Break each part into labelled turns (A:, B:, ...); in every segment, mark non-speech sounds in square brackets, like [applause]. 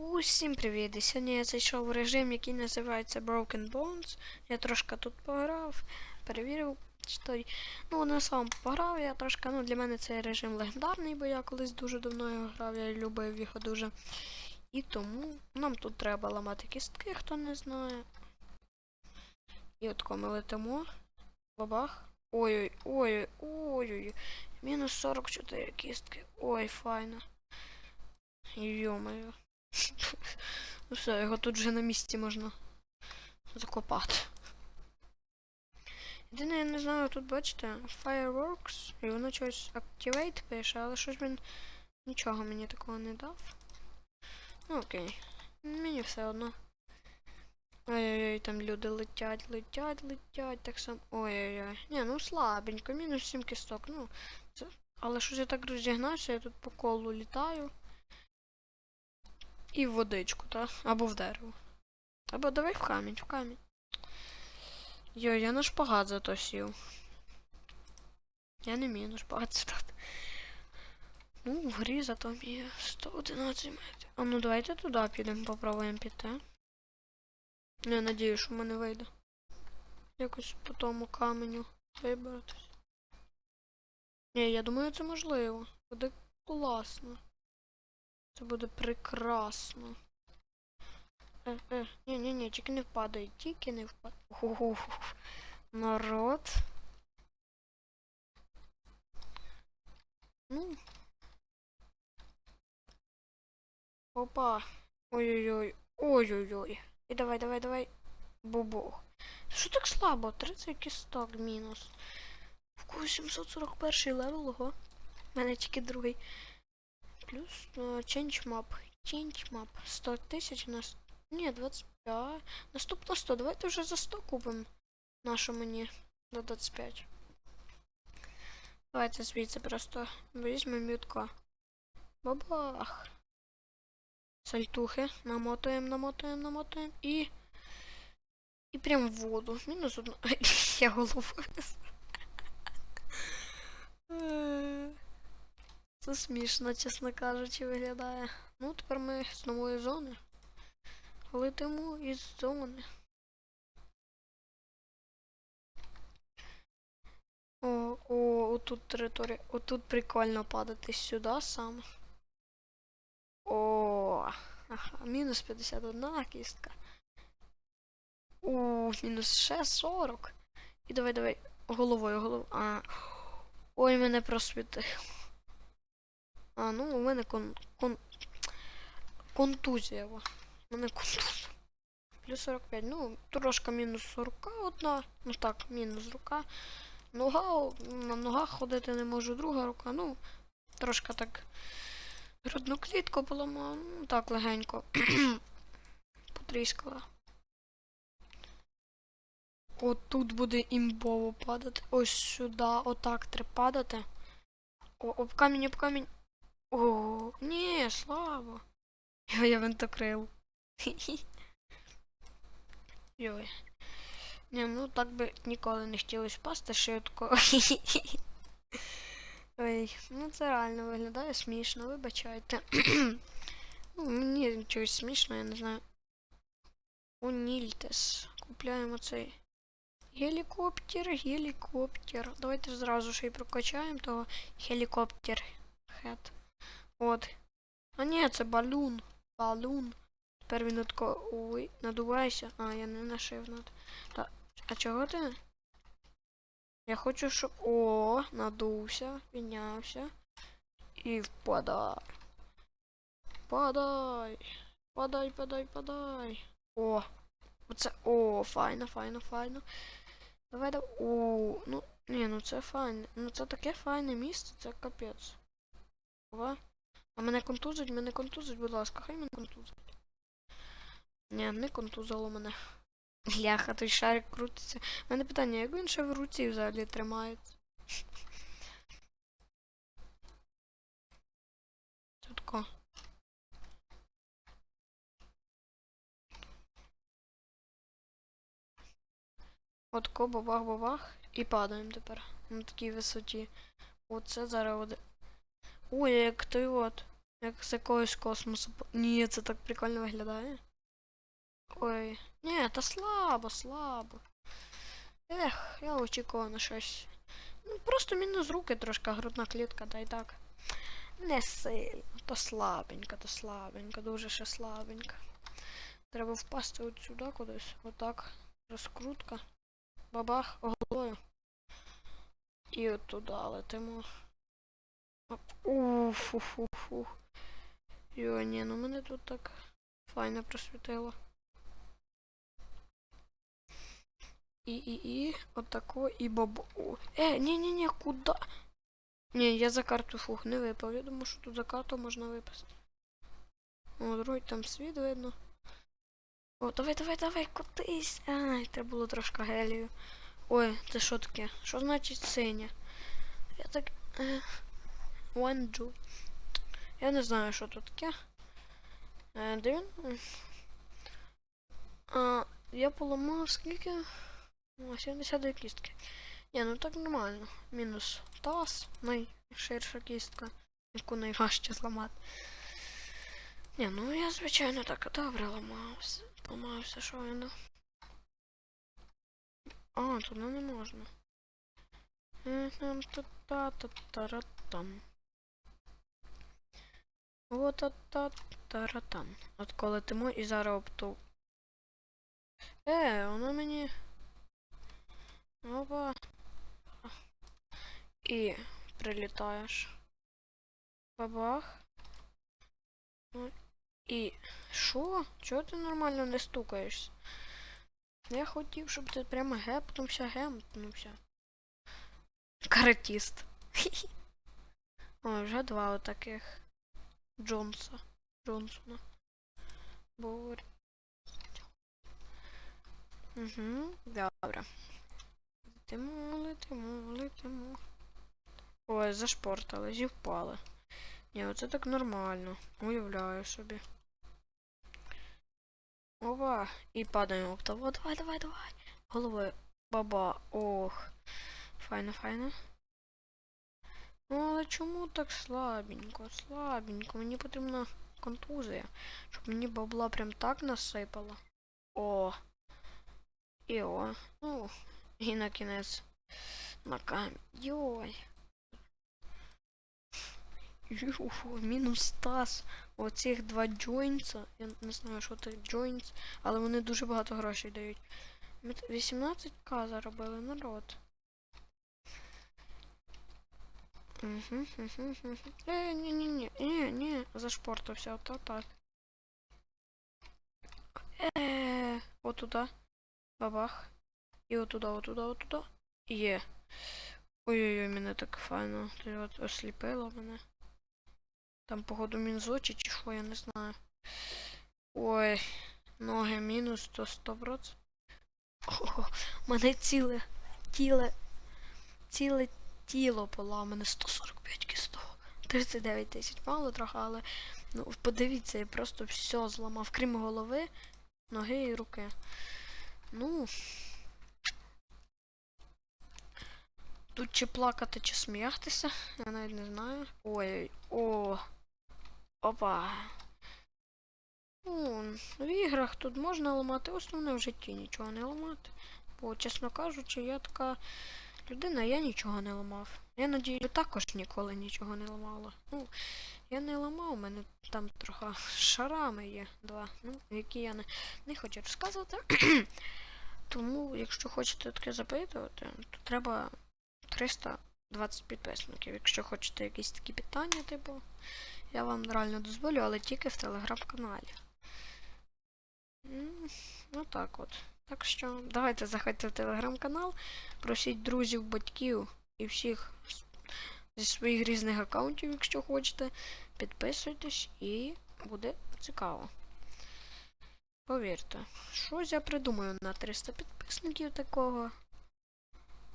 A: Усім привіт! І сьогодні я зайшов в режим, який називається Broken Bones. Я трошки тут пограв, перевірив, чи той. Ну, не сам пограв, я трошки, ну для мене цей режим легендарний, бо я колись дуже давно його грав, я любив його дуже. І тому нам тут треба ламати кістки, хто не знає. І от ми летимо. Бабах. Ой-ой, ой-ой, ой-ой. Мінус 44 кістки. Ой, файно. Йо-моє. Ну все, його тут вже на місці можна закопати. Єдине, я не знаю, тут бачите, Fireworks, і воно щось Activate пише, але щось він нічого мені такого не дав. Ну окей. Мені все одно. Ой-ой-ой, там люди летять, летять, летять, так само. Ой-ой-ой. Ні, ну слабенько, мінус 7 кісток, ну. Це... Але щось я так розігнався, я тут по колу літаю. І в водичку, так? Або в дерево. Або давай в камінь, в камінь. Йой, я на шпагат зато сів. Я не вмію на шпагат сідати. Ну, в грі зато вмію 111 метрів. А ну давайте туди підемо, попробуємо піти. Я надію, що в мене вийде. Якось по тому каменю вибратись. Ні, я думаю, це можливо. Буде класно. Це буде прекрасно. Е, е, ні, тільки не впадай, тільки не впадай. Народ. Ну. Опа. Ой-ой-ой. Ой-ой-ой. І давай, давай, давай. Бобо. Що так слабо? 30 кісток мінус. В кого 741 левел, ого. У мене тільки другий. Плюс uh, change map. Change map. 100 тисяч на... с- Ні, 25. Наступно 100. Давайте вже за 100 купимо. Нашу мені на 25. Давайте звідси просто візьмемо мютко. Бабах. Сальтухи. Намотуємо, намотуємо, намотуємо. І... І прям в воду. Мінус одна. [laughs] Я головою. Це смішно, чесно кажучи, виглядає. Ну, тепер ми з нової зони. Летимо із зони. О, о, отут територія. Отут прикольно падати сюди саме. О, ага, мінус 51 кістка. У, мінус ще 40. І давай, давай. Головою, головою. А. Ой, мене просвітив. А, ну у мене кон... кон... контузія. У мене контузія. Плюс 45. Ну, трошки мінус рука одна. Ну так, мінус рука. Нога, на ногах ходити не можу, друга рука, ну, трошки так. Грудну клітку поламала, ну так легенько. [clears throat] Потріскала. Отут буде імбово падати. Ось сюди, отак треба падати. О, об камінь, об камінь. О, ні, слава. Я, я винтокрил. [laughs] Йой. Ні, ну так би ніколи не хотілося впасти швидко. [laughs] Ой, ну це реально виглядає смішно, вибачайте. [clears throat] ну, мені чогось смішно, я не знаю. Унільтес. Купляємо цей. Гелікоптер, гелікоптер. Давайте зразу ще й прокачаємо того гелікоптер. Хет. От. А ні, це балун. Балун. Тепер він отко. Ой, надувайся. А, я не нашив над. Та. А чого ти? Я хочу, щоб. О, надувся, піднявся. І впадай. Падай. Падай, падай, падай. О. Оце. О, файно, файно, файно. Давай, давай. О, ну, ні, ну це файне. Ну це таке файне місце, це капець. Ова. А мене контузить, мене контузить, будь ласка, хай мене контузить. Ні, не контузило мене. Ляха, той шарик крутиться. У мене питання, як він ще в руці взагалі тримається? Це тако. Отко, бабах-бабах. І падаємо тепер. На такій висоті. Оце зараз. Ой, як той от. Як з якогось космосу. Ні, це так прикольно виглядає. Ой. Ні, та слабо, слабо. Ех, я очікував на щось. Ну, просто мінус руки трошки, грудна клітка, та й так. Не сильно, то слабенько, то слабенько, дуже ще слабенько. Треба впасти от сюди кудись. Отак. Розкрутка. Бабах головою. І от туди летимо. Оп. Йо, ні, ну мене тут так файно просвітило. І, і, і, отако, і бабо. О, Е, ні, куди? Ні, я за карту фух не випав. Я думаю, що тут за карту можна випасти. О, другий там світ видно. О, давай, давай, давай, котись. Ай, треба було трошки гелію. Ой, це що таке? Що значить синя? Я так. Е, Ванджу. Я не знаю, що тут таке. Е, де він? А, я поламав скільки? О, 72 кістки. Ні, ну так нормально. Мінус таз, найширша кістка, яку найважче зламати. Ні, ну я звичайно так добре ламався. Ламався, що я ну. А, туди не можна. Та-та-та-та-та-ратам. О-та-та-та-ратам. От коли тиму і зараз обту. Е, воно мені. Опа. І прилітаєш. Бабах. Ну, і. Що? Чого ти нормально не стукаєшся? Я хотів, щоб ти прямо гепнувся, гепнувся. Каратіст. [laughs] Ой, вже два отаких. Джонса. Джонсона. Бор. Угу, добре. Летимо, летимо, летимо. Ой, зашпортали, зі впали. Ні, оце так нормально. Уявляю собі. Ова, і падаємо в того. Давай, давай, давай. Головою. Баба. Ох. Файно, файно. Ну, але чому так слабенько? Слабенько. Мені потрібна контузія. Щоб мені бабла прям так насипало. О. І о. Ну. І на кінець. На камінь. Йой. Юху, мінус таз. Оцих два джойнса. Я не знаю, що це джойнс, але вони дуже багато грошей дають. Ми 18к заробили народ. Угу, угу, угу. Е, ні, ні, ні, ні, ні, зашпортився, ото так. Е, отуда. Бабах. І отуда, отуда, отуда. Є. Ой-ой-ой, мене так файно. Ти от осліпило мене. Там, походу, мінус очі чи що, я не знаю. Ой, ноги мінус, то 100%. Ого, мене ціле тіле. Ціле тіло поламане. 145 кісток. 39 тисяч. Мало трохи, але ну подивіться, я просто все зламав, крім голови, ноги і руки. Ну. Тут чи плакати, чи сміятися, я навіть не знаю. Ой, о. Опа. Ну, в іграх тут можна ламати, основне в житті нічого не ламати. Бо, чесно кажучи, я така людина, я нічого не ламав. Я надію, також ніколи нічого не ламала. Ну, я не ламав, у мене там трохи шарами є два, ну, які я не, не хочу розказувати. [clears throat] Тому, якщо хочете таке запитувати, то треба 320 підписників. Якщо хочете якісь такі питання, типу, я вам реально дозволю, але тільки в телеграм-каналі. Ну так от. Так що давайте заходьте в телеграм-канал, просіть друзів, батьків і всіх зі своїх різних аккаунтів, якщо хочете. Підписуйтесь і буде цікаво. Повірте, щось я придумаю на 300 підписників такого.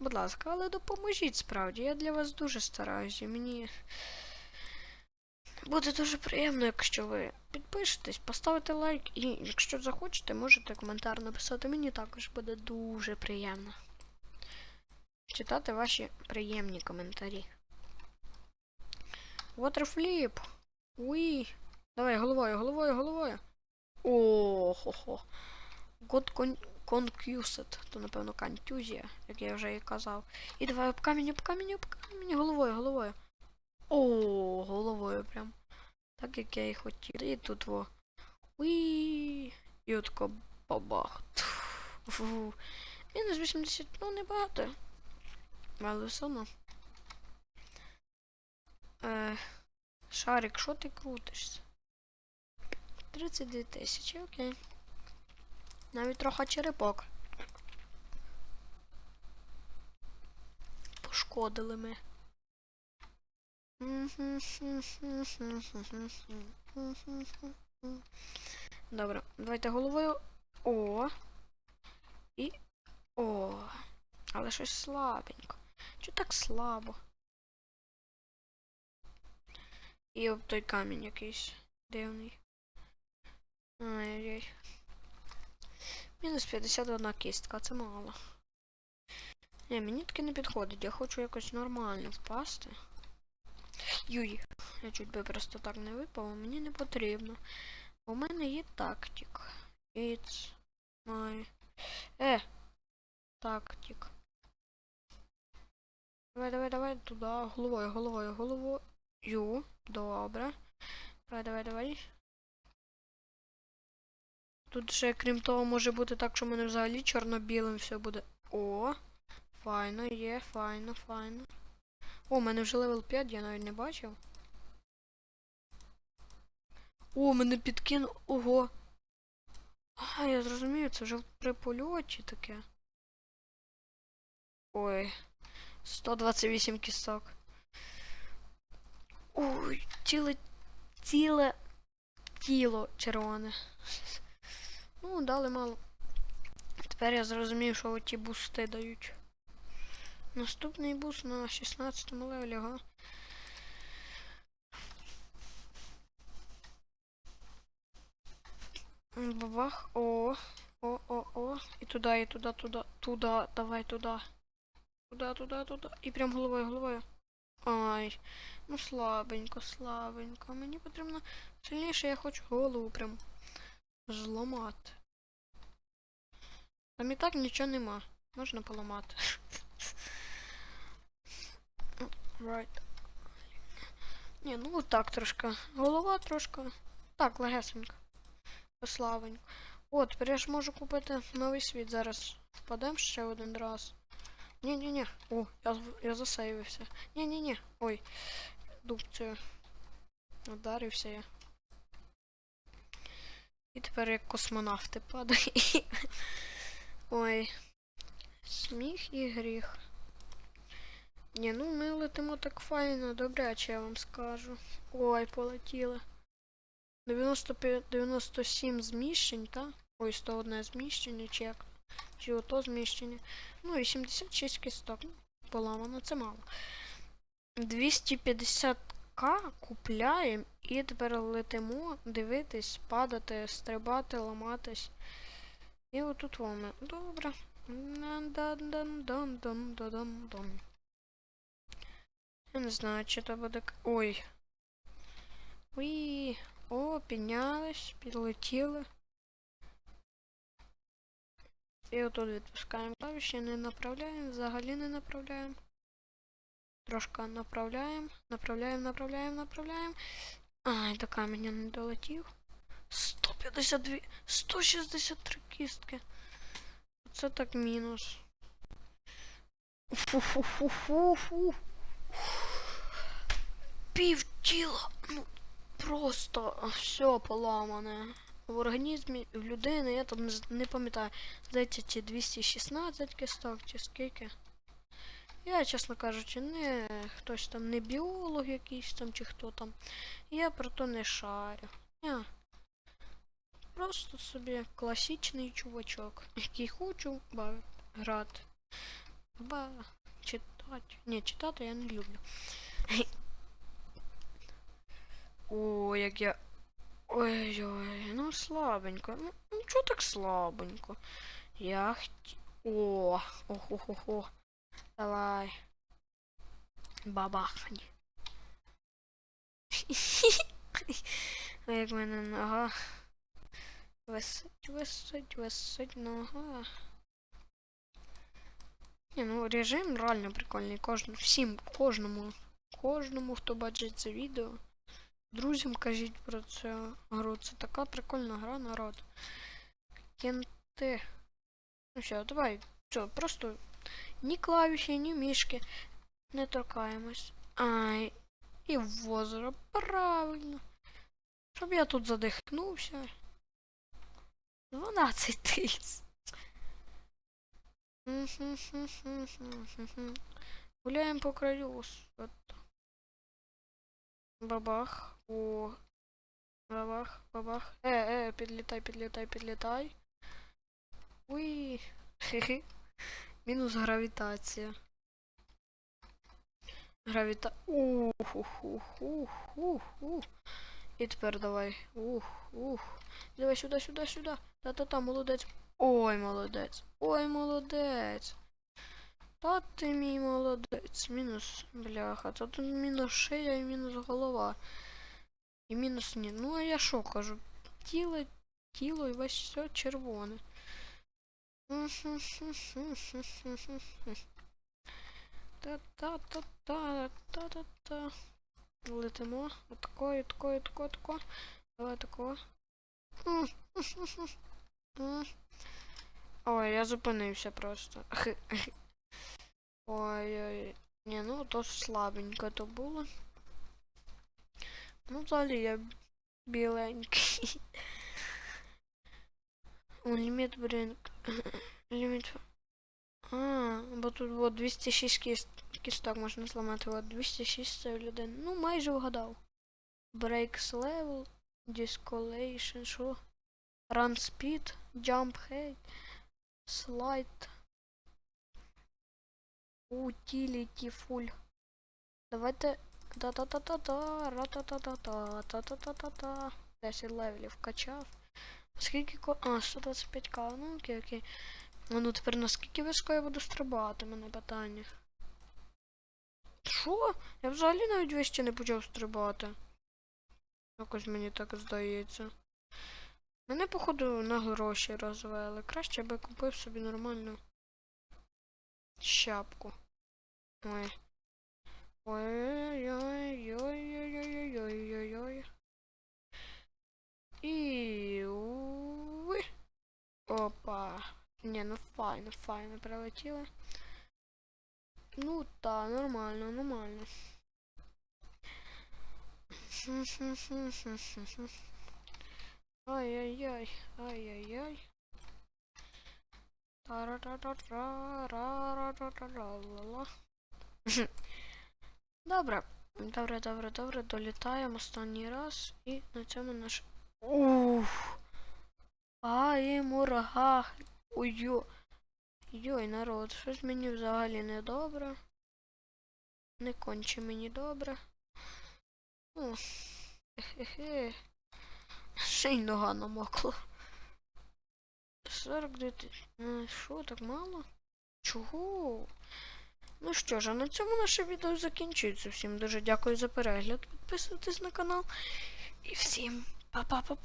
A: Будь ласка, але допоможіть справді. Я для вас дуже стараюся. Мені буде дуже приємно, якщо ви підпишетесь, поставите лайк і якщо захочете, можете коментар написати. Мені також буде дуже приємно. Читати ваші приємні коментарі. Waterflip. Уй. Давай, головою, головою, головою. О, хо хо God con concussed. То, напевно, контузія, як я вже і казав. І давай об камінь, об камінь, об камінь, головою, головою. О, головою прям. Так як я і хотів. І тут во. Уй. І отко бабах. Фу. Мінус 80, ну небагато. Але все одно. Е, шарик, що ти крутишся? 32 тисячі, окей. Навіть трохи черепок. Пошкодили ми. Добре, давайте головою. О. І. О. Але щось слабенько. Чого так слабо? І об той камінь якийсь дивний. Ай-яй. Мінус 51 кістка, це мало. Ні, мені таке не підходить. Я хочу якось нормально впасти. Юй, я чуть би просто так не випав, мені не потрібно. У мене є тактик. It's my... Е! Тактик. Давай, давай, давай, туди, головою, головою, головою. Ю, добре. Давай, давай, давай. Тут ще, крім того, може бути так, що в мене взагалі чорно-білим все буде. О! Файно, є, файно, файно. О, у мене вже левел 5, я навіть не бачив. О, мене підкинув. Ого. А, я зрозумію, це вже при польоті таке. Ой. 128 кісток. Ой, ціле ціле тіло червоне. Ну, дали мало. Тепер я зрозумів, що оті бусти дають. Наступний буст на 16 левелі, ага. Бабах. О. О, о, о. І туди, і туди, туди, туди. Давай туди. Туди, туди, туди. І прям головою, головою. Ай. Ну слабенько, слабенько. Мені потрібно сильніше, я хочу голову прям зламати. Там і так нічого нема. Можна поламати. Right. Ні, ну так трошки. Голова трошки. Так, легесенько. Славенько. О, тепер я ж можу купити новий світ. Зараз впадемо ще один раз. Ні-ні-ні. О, я, я засейвився. Ні-ні-ні. Ой. Дубцею. Ударився я. І тепер як космонавти падає. [laughs] Ой. Сміх і гріх. Ні, ну ми летимо так файно, добряче, я вам скажу. Ой, полетіли. 95, 97 зміщень, та? Ой, 101 зміщення, чи як? Чи ото зміщення. Ну і 76 кісток. Ну, Поламано, це мало. 250к купляємо і тепер летимо дивитись, падати, стрибати, ламатись. І отут воно. Добре. Дан-дан-дан-дан-дан-дан. Не знаю, чи то буде. Ой. Уї. О, піднялись, підлетіли. І отут відпускаємо клавіші, не направляємо, взагалі не направляємо. Трошки направляємо, направляємо, направляємо, направляємо. Ай, до каменя не долетів. 152, 163 кістки. Це так мінус. Фу-фу-фу-фу-фу. Пів тіла. Ну, просто все поламане. В організмі в людини, я там не, пам'ятаю, здається, чи 216 кісток, чи скільки. Я, чесно кажучи, не хтось там не біолог якийсь там, чи хто там. Я про то не шарю. Я просто собі класичний чувачок, який хочу грати. Ба читати. Ні, читати я не люблю. О, як я. Ой-ой, ну слабенько. Ну, ну чого так слабенько? Я хті... О, охо-хо-хо. Давай. Бабахни. Як мене нога. Висить, висить, висить нога. Ні, ну режим реально прикольний. Кожен, всім, кожному, кожному, хто бачить це відео. Друзям кажіть про цю гру. Це така прикольна гра, народ. Кенти. Ну все, давай. Все, просто ні клавіші, ні мішки. Не торкаємось. Ай. І в озеро. Правильно. Щоб я тут задихнувся. 12 тисяч. Гуляємо по краю. От. Бабах. О. Бабах, бабах. Е, е, підлітай, підлітай, підлітай. Уй. Хе-хе. Мінус гравітація. Гравіта. Ух, ух, ух, ух, ух, ух. І тепер давай. Ух, ух. Давай сюди, сюди, сюди. Та-та-та, молодець. Ой, молодець. Ой, молодець. Та ти мій молодець. Мінус, бляха. Та тут мінус шия і мінус голова. І мінус ні. Ну, а я що кажу? Тіло, тіло і весь все червоне. Та-та-та-та, та-та-та. Летимо. Отако, і тако, і тако, тако. Давай тако. М, м. Ой, я зупинився просто. Ой-ой. Ні, ну то слабенько то було. Ну, взагалі я біленький. [laughs] О, ліміт бринк. [laughs] Ліміт. А, бо тут от 206 кіст... кісток можна зламати. От 206 це людини. Ну, майже вгадав. Breaks level, Discolation, що? Run speed, jump height, slide. Utility full. Давайте. Та-та-та-та-та, ра-та-та-та-та, та-та-та-та-та. 10 левелів качав. Скільки ко... А, 125к, ну окей, окей. Ну тепер наскільки високо я буду стрибати, мене питання. Що? Я взагалі навіть вище не почав стрибати. Якось мені так здається. Мене, походу, на гроші розвели. Краще би купив собі нормальну шапку. Ой. Ой-ой-ой-ой-ой-ой-ой-ой-ой. І уй. Опа. Не, ну файно, файно прилетіло. Ну та, нормально, нормально. Ай-яй-яй, ай-яй-яй. Добре, добре, добре, добре, долітаємо останній раз і на цьому наш. Уф. Ай, мурага. Ой-ой. Йой, народ, щось мені взагалі не добре. Не конче мені добре. О, хе-хе. Ще й нога намокла. 42 тисячі. Що, так мало? Чого? Ну що ж, а на цьому наше відео закінчується. Всім дуже дякую за перегляд. Підписуйтесь на канал. І всім па-па-па-па.